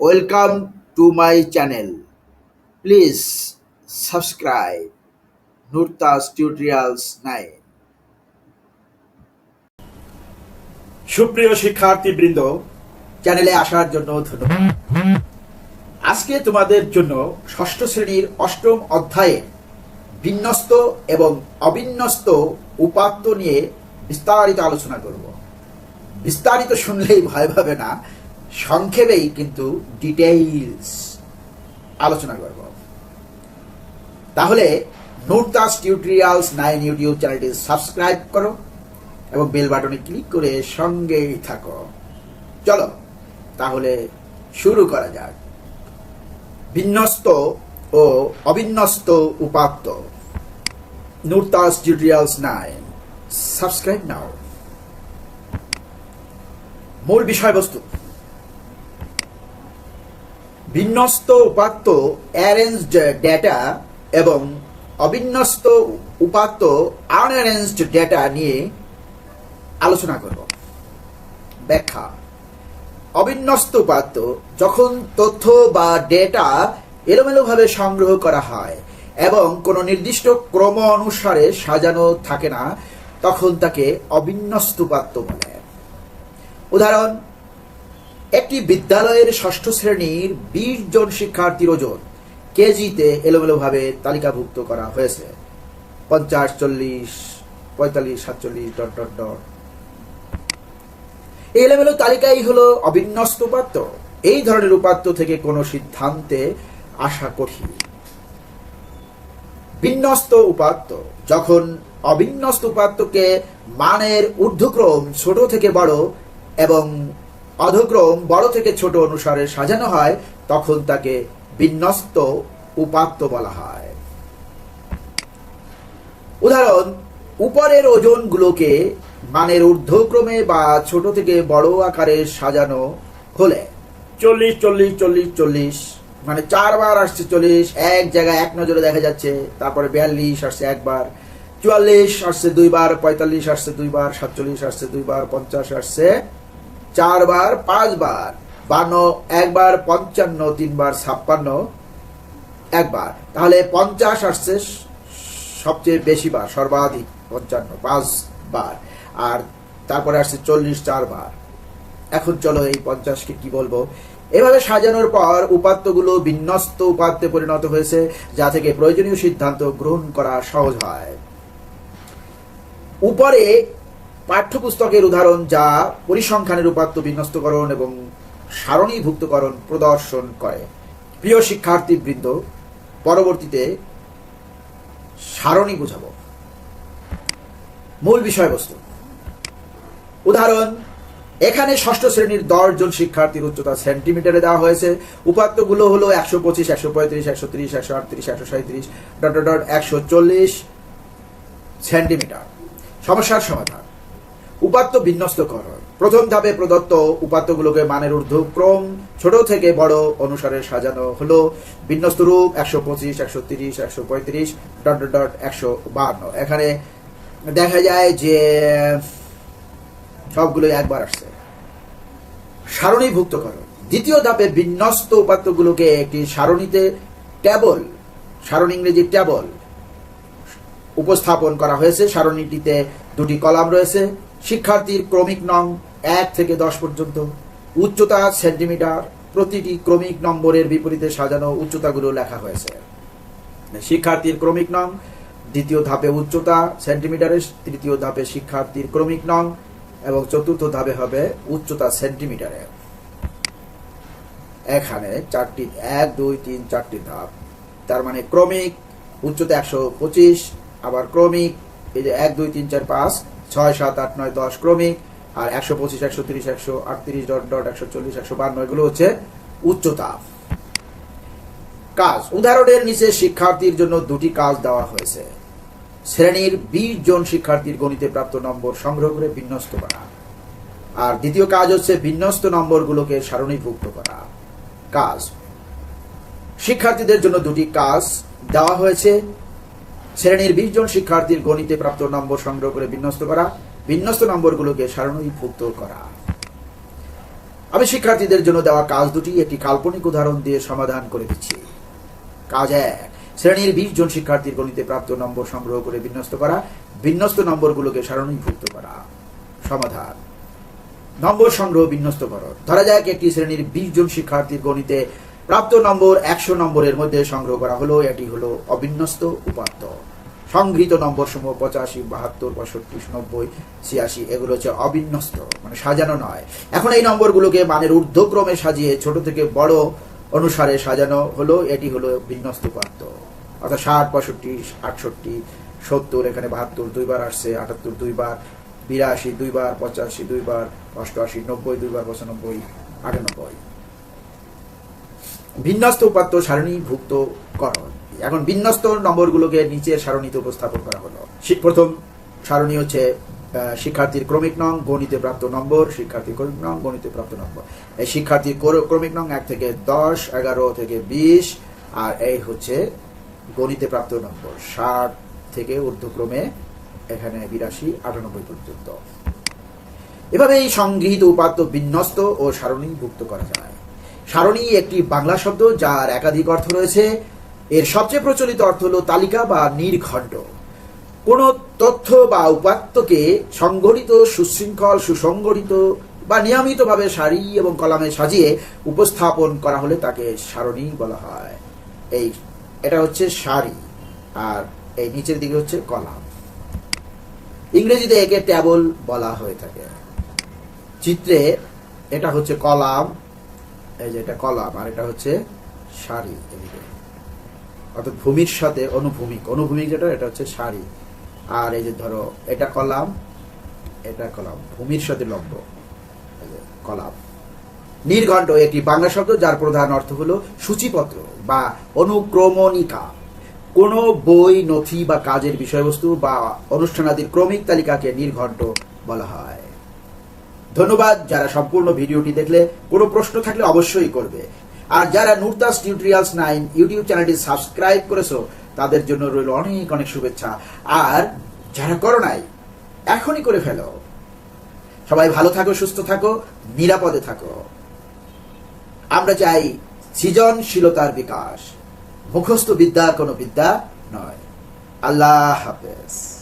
Welcome to my channel please subscribe Nurtas tutorials nine সুপ্রিয় শিক্ষার্থীবৃন্দ চ্যানেলে আসার জন্য ধন্যবাদ। আজকে তোমাদের জন্য ষষ্ঠ শ্রেণির অষ্টম অধ্যায়ে বিন্যস্ত এবং অবিন্যস্ত উপাত্ত নিয়ে বিস্তারিত আলোচনা করব। বিস্তারিত শুনলেই ভয় পাবে না সংক্ষেপেই কিন্তু ডিটেইলস আলোচনা করব। তাহলে নোটদাস টিউটোরিয়ালস নাইন ইউটিউব চ্যানেলটি সাবস্ক্রাইব করো এবং বেল বাটনে ক্লিক করে সঙ্গেই থাকো। চলো, তাহলে শুরু করা যাক। বিন্যস্ত ও অবিন্যস্ত উপাত্ত। Nurtas tutorials nine subscribe now মূল বিষয়বস্তু। বিন্যস্ত উপাত্ত অ্যারেঞ্জড ডেটা এবং অবিন্যস্ত উপাত্ত আনঅ্যারেঞ্জড ডেটা নিয়ে আলোচনা করব। ব্যাখ্যা। অবিন্যস্ত উপাত্ত যখন তথ্য বা ডেটা এলোমেলোভাবে সংগ্রহ করা হয় এবং কোনো নির্দিষ্ট ক্রম অনুসারে সাজানো থাকে না, তখন তাকে অবিন্যস্ত উপাত্ত বলে। উদাহরণ একটি বিদ্যালয়ের ষষ্ঠ শ্রেণির বিশ জন শিক্ষার্থীর ওজন কেজিতে এলোমেলোভাবে তালিকাভুক্ত করা হয়েছে। পঞ্চাশ, চল্লিশ, পঁয়তাল্লিশ, সাতচল্লিশ, ডট ডট ডট। এলোমেলো তালিকাই হলো অবিন্যস্ত উপাত্ত। এই ধরনের উপাত্ত থেকে কোনো সিদ্ধান্তে আসা কঠিন। বিন্যস্ত উপাত্ত। যখন অবিন্যস্ত উপাত্তকে মানের ঊর্ধ্বক্রম ছোট থেকে বড় এবং অধক্রম বড় থেকে ছোট অনুসারে সাজানো হয়, তখন তাকে বিন্যস্ত উপাত্ত বলা হয়। উদাহরণ, উপরের ওজনগুলোকে মানের ঊর্ধ্বক্রমে বা ছোট থেকে বড় আকারে সাজানো হলে চল্লিশ চল্লিশ চল্লিশ চল্লিশ মানে চারবার আসছে চল্লিশ, এক জায়গায় এক নজরে দেখা যাচ্ছে, তারপরে বিয়াল্লিশ আসছে একবার, চুয়াল্লিশ আসছে দুইবার, পঁয়তাল্লিশ আসছে দুইবার, সাতচল্লিশ আসছে দুইবার, পঞ্চাশ আসছে চারবার, পাঁচবার, বান্ন, একবার, পঞ্চান্ন, তিনবার, ছাপ্পান্ন, একবার। তাহলে পঞ্চাশ আসছে সবচেয়ে বেশি বার সর্বাধিক পঞ্চান্ন, পাঁচবার। আর তারপরে আসছে চল্লিশ চারবার। এখন চলো এই পঞ্চাশকে কি বলব? এভাবে সাজানোর পর উপাত্তগুলো বিন্যস্ত উপাত্তে পরিণত হয়েছে, যা থেকে প্রয়োজনীয় সিদ্ধান্ত গ্রহণ করা সহজ হয়। উপরে পাঠ্যপুস্তকের উদাহরণ যা পরিসংখ্যানের উপাত্ত বিন্যস্তকরণ এবং সারণীভুক্তকরণ প্রদর্শন করে। প্রিয় শিক্ষার্থীবৃন্দ, পরবর্তীতে সারণী বুঝাবো। মূল বিষয়বস্তু। উদাহরণ, এখানে ষষ্ঠ শ্রেণির দশ জন শিক্ষার্থীর উচ্চতা সেন্টিমিটারে দেওয়া হয়েছে। উপাত্তগুলো হলো একশো পঁচিশ, একশো পঁয়ত্রিশ, একশো ত্রিশ, একশো আটত্রিশ, একশো সাঁত্রিশ ডট ডট, একশো চল্লিশ সেন্টিমিটার। সমস্যার সমাধান। উপাত্ত বিন্যস্তকরণ প্রথম ধাপে প্রদত্ত উপাত্তগুলোকে মানের ঊর্ধ্বক্রম ছোট থেকে বড় অনুসারে সাজানো হলো। বিন্যস্ত রূপ একশো পঁচিশ, একশো তিরিশ, একশো পঁয়ত্রিশ, ডট ডট একশো বাহান্ন। এখানে দেখা যায় যে, সবগুলো একবার আসছে। সারণীভুক্তকরণ দ্বিতীয় ধাপে বিন্যস্ত উপাত্তগুলোকে একটি সারণীতে ট্যাবল, সারণ ইংরেজি ট্যাবল, উপস্থাপন করা হয়েছে। সারণীটিতে দুটি কলাম রয়েছে। শিক্ষার্থীর ক্রমিক নং এক থেকে দশ পর্যন্ত। উচ্চতা সেন্টিমিটার। প্রতিটি ক্রমিক নম্বরের বিপরীতে সাজানো উচ্চতাগুলো লেখা হয়েছে। শিক্ষার্থীর ক্রমিক নং। দ্বিতীয় ধাপে উচ্চতা সেন্টিমিটারে তৃতীয় ধাপে শিক্ষার্থীর ক্রমিক নং এবং চতুর্থ ধাপে হবে উচ্চতা সেন্টিমিটারে এখানে চারটি এক, দুই, তিন, চারটি ধাপ। তার মানে ক্রমিক উচ্চতা একশো পঁচিশ, আবার ক্রমিক এই যে এক, দুই, তিন, চার, পাঁচ, ছয়, সাত, আট, নয়, দশ ক্রমিক, আর একশো পঁচিশ, একশো তিরিশ, একশো আটত্রিশ ডট ডট, একশো চল্লিশ, একশো বান্ন, এগুলো হচ্ছে উচ্চতা। কাজ উদাহরণের নিচে শিক্ষার্থীর জন্য দুটি কাজ দেওয়া হয়েছে। শ্রেণির বিশ জন শিক্ষার্থীর গণিতে প্রাপ্ত নম্বর সংগ্রহ করে বিন্যস্ত করা। আর দ্বিতীয় কাজ হচ্ছে বিন্যস্ত নম্বরগুলোকে সারণীভুক্ত করা। কাজ, শিক্ষার্থীদের জন্য দুটি কাজ দেওয়া হয়েছে। শ্রেণির বিশ জন শিক্ষার্থীর গণিতে প্রাপ্ত নম্বর সংগ্রহ করে বিন্যস্ত করা, বিন্যস্ত নম্বরগুলোকে সারণীভুক্ত করা। আমি শিক্ষার্থীদের জন্য দেওয়া কাজ দুটি, একটি কাল্পনিক উদাহরণ দিয়ে সমাধান করে দিচ্ছি। কাজ এক, শ্রেণির বিশ জন শিক্ষার্থীর গণিতে প্রাপ্ত নম্বর সংগ্রহ করে বিন্যস্ত করা, বিন্যস্ত নম্বরগুলোকে সারণীভুক্ত করা। সমাধান, নম্বর সংগ্রহ বিন্যস্ত করো। ধরা যাক একটি শ্রেণির বিশ জন শিক্ষার্থীর গণিতে প্রাপ্ত নম্বর একশো নম্বরের মধ্যে সংগ্রহ করা হলো, এটি হলো অবিন্যস্ত উপাত্ত। সংগৃহীত নম্বর সমূহ পঁচাশি, বাহাত্তর, পঁয়ষট্টি, নব্বই, ছিয়াশি, এগুলো হচ্ছে অবিন্যস্ত মানে সাজানো নয়। এখন এই নম্বরগুলোকে মানের ঊর্ধ্বক্রমে সাজিয়ে ছোট থেকে বড় অনুসারে সাজানো হলো, এটি হলো বিন্যস্ত উপাত্ত। অর্থাৎ ষাট, পঁয়ষট্টি, আটষট্টি, সত্তর, এখানে বাহাত্তর দুইবার আসছে, আটাত্তর দুইবার, বিরাশি দুইবার, পঁচাশি দুইবার, অষ্টআশি, নব্বই দুইবার, পঁচানব্বই, আটানব্বই। বিন্যস্ত উপাত্ত সারণীভুক্ত করণ। এখন বিন্যস্ত নম্বরগুলোকে নিচের সারণীতে উপস্থাপন করা হলো। প্রথম সারণী হচ্ছে শিক্ষার্থীর ক্রমিক নং, গণিতে প্রাপ্ত নম্বর, শিক্ষার্থীর ক্রমিক নং, গণিতে প্রাপ্ত নম্বর। এই শিক্ষার্থীর ক্রমিক নং এক থেকে দশ, এগারো থেকে বিশ, আর এই হচ্ছে গণিতে প্রাপ্ত নম্বর। ষাট থেকে ঊর্ধ্বক্রমে এখানে বিরাশি, আটানব্বই পর্যন্ত। এভাবে এই সংগৃহীত উপাত্ত বিন্যস্ত ও সারণীভুক্ত করা যায়। সারণী একটি বাংলা শব্দ যার একাধিক অর্থ রয়েছে। এর সবচেয়ে প্রচলিত অর্থ হলো তালিকা বা নির্খণ্ড কোন তথ্য বা উপাত্তকে সংগঠিত সুশৃঙ্খল, সুসংগঠিত বা নিয়মিতভাবে সারি এবং কলামে সাজিয়ে উপস্থাপন করা হলে তাকে সারণী বলা হয়। এই, এটা হচ্ছে সারি, আর এই নিচের দিকে হচ্ছে কলাম। ইংরেজিতে একে ট্যাবল বলা হয়ে থাকে। চিত্রে এটা হচ্ছে কলাম এই যে এটা কলাম, আর এটা হচ্ছে সারি এদিকে। অর্থাৎ ভূমির সাথে অনুভূমিক। অনুভূমিক যেটা, এটা হচ্ছে সারি। আর এই যে ধরো, এটা কলাম এটা কলাম। ভূমির সাথে লম্ব। কলাম। নির্ঘণ্ট একটি বাংলা শব্দ, যার প্রধান অর্থ হলো সূচিপত্র বা অনুক্রমণিকা। কোন বই, নথি বা কাজের বিষয়বস্তু বা অনুষ্ঠানাদির ক্রমিক তালিকাকে নির্ঘণ্ট বলা হয়। ধন্যবাদ, যারা সম্পূর্ণ ভিডিওটি দেখলে কোনো প্রশ্ন থাকলে অবশ্যই করবে। আর যারা নুরতাস টিউটোরিয়ালস নাইন ইউটিউব চ্যানেলটি সাবস্ক্রাইব করেছ, তাদের জন্য রইল অনেক অনেক শুভেচ্ছা। আর যারা করো নাই, এখনই করে ফেলো। সবাই ভালো থাকো, সুস্থ থাকো, নিরাপদে থাকো। আমরা চাই সৃজনশীলতার বিকাশ। মুখস্থ বিদ্যা কোনো বিদ্যা নয়। আল্লাহ হাফেজ।